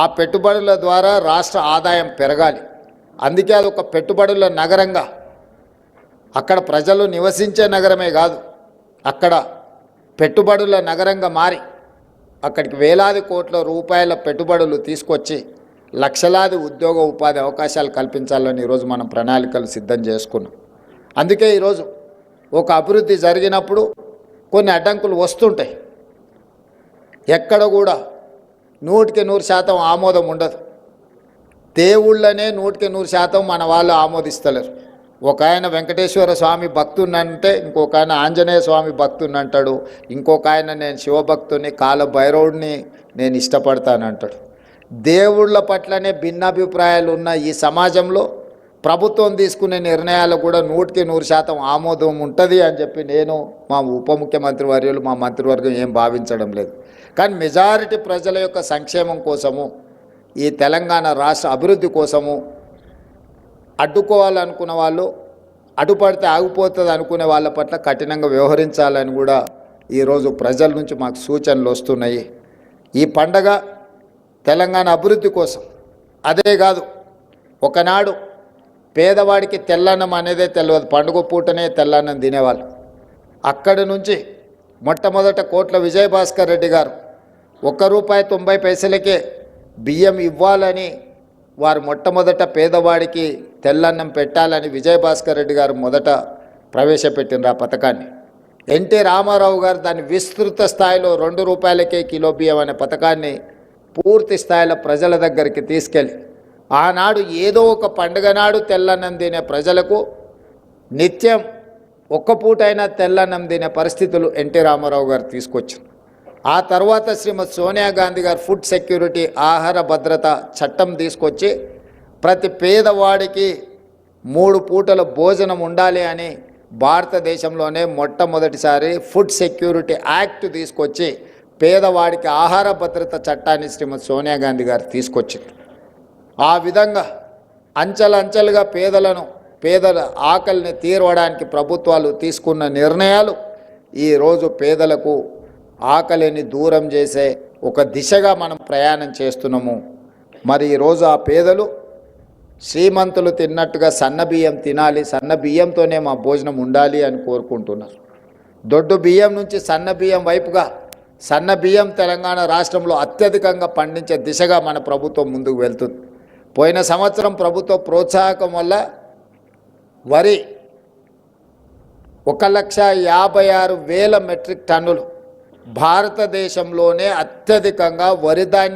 ఆ పెట్టుబడుల ద్వారా రాష్ట్ర ఆదాయం పెరగాలి. అందుకే అది ఒక పెట్టుబడుల నగరంగా. అక్కడ ప్రజలు నివసించే నగరమే కాదు అక్కడ పెట్టుబడుల నగరంగా మారి అక్కడికి వేలాది కోట్ల రూపాయల పెట్టుబడులు తీసుకొచ్చి లక్షలాది ఉద్యోగ ఉపాధి అవకాశాలు కల్పించాలని ఈరోజు మనం ప్రణాళికలు సిద్ధం చేసుకున్నాం. అందుకే ఈరోజు ఒక అభివృద్ధి జరిగినప్పుడు కొన్ని అడ్డంకులు వస్తుంటాయి. ఎక్కడ కూడా నూటికి నూరు శాతం ఆమోదం ఉండదు. దేవుళ్ళనే నూటికి నూరు శాతం మన వాళ్ళు ఆమోదిస్తలేరు. ఒక ఆయన వెంకటేశ్వర స్వామి భక్తున్నంటే ఇంకొక ఆయన ఆంజనేయ స్వామి భక్తున్నంటాడు ఇంకొక ఆయన నేను శివభక్తుని కాల భైరవుడిని నేను ఇష్టపడతానంటాడు. దేవుళ్ళ పట్లనే భిన్నాభిప్రాయాలు ఉన్న ఈ సమాజంలో ప్రభుత్వం తీసుకునే నిర్ణయాలు కూడా నూటికి నూరు శాతం ఆమోదం ఉంటుంది అని చెప్పి నేను మా ఉప ముఖ్యమంత్రి వర్యులు మా మంత్రివర్గం ఏం భావించడం లేదు. కానీ మెజారిటీ ప్రజల యొక్క సంక్షేమం కోసము ఈ తెలంగాణ రాష్ట్ర అభివృద్ధి కోసము అడ్డుకోవాలనుకున్న వాళ్ళు అడ్డుపడితే ఆగిపోతుంది అనుకునే వాళ్ళ పట్ల కఠినంగా వ్యవహరించాలని కూడా ఈరోజు ప్రజల నుంచి మాకు సూచనలు వస్తున్నాయి. ఈ పండగ తెలంగాణ అభివృద్ధి కోసం. అదే కాదు ఒకనాడు పేదవాడికి తెల్లన్నం అనేదే తెలియదు పండుగ పూటనే తెల్లన్నం తినేవాళ్ళు. అక్కడి నుంచి మొట్టమొదట కోట్ల విజయభాస్కర్ రెడ్డి గారు ఒక్క రూపాయి తొంభై పైసలకే బియ్యం ఇవ్వాలని వారు మొట్టమొదట పేదవాడికి తెల్లన్నం పెట్టాలని విజయభాస్కర్ రెడ్డి గారు మొదట ప్రవేశపెట్టినారు ఆ పథకాన్ని. ఎన్టీ రామారావు గారు దాన్ని విస్తృత స్థాయిలో రెండు రూపాయలకే కిలో బియ్యం అనే పథకాన్ని పూర్తి స్థాయిలో ప్రజల దగ్గరికి తీసుకెళ్ళి ఆనాడు ఏదో ఒక పండుగ నాడు తెల్లన్నం తినే ప్రజలకు నిత్యం ఒక్క పూటైనా తెల్లన్నం తినే పరిస్థితులు ఎన్టీ రామారావు గారు తీసుకొచ్చారు. ఆ తర్వాత శ్రీమతి సోనియా గాంధీ గారు ఫుడ్ సెక్యూరిటీ ఆహార భద్రత చట్టం తీసుకొచ్చి ప్రతి పేదవాడికి మూడు పూటల భోజనం ఉండాలి అని భారతదేశంలోనే మొట్టమొదటిసారి ఫుడ్ సెక్యూరిటీ యాక్ట్ తీసుకొచ్చి పేదవాడికి ఆహార భద్రత చట్టాన్ని శ్రీమతి సోనియా గాంధీ గారు తీసుకొచ్చింది ఆ విధంగా అంచెలంచెలుగా పేదలను పేదల ఆకలిని తీరవడానికి ప్రభుత్వాలు తీసుకున్న నిర్ణయాలు ఈరోజు పేదలకు ఆకలిని దూరం చేసే ఒక దిశగా మనం ప్రయాణం చేస్తున్నాము. మరి ఈరోజు ఆ పేదలు శ్రీమంతులు తిన్నట్టుగా సన్న బియ్యం తినాలి సన్న బియ్యంతోనే మా భోజనం ఉండాలి అని కోరుకుంటున్నారు. దొడ్డు బియ్యం నుంచి సన్న బియ్యం వైపుగా సన్న బియ్యం తెలంగాణ రాష్ట్రంలో అత్యధికంగా పండించే దిశగా మన ప్రభుత్వం ముందుకు వెళ్తుంది. పోయిన సంవత్సరం ప్రభుత్వ ప్రోత్సాహకం వల్ల వరి ఒక లక్ష యాభై ఆరు వేల మెట్రిక్ టన్నులు భారతదేశంలోనే అత్యధికంగా వరి ధాన్యం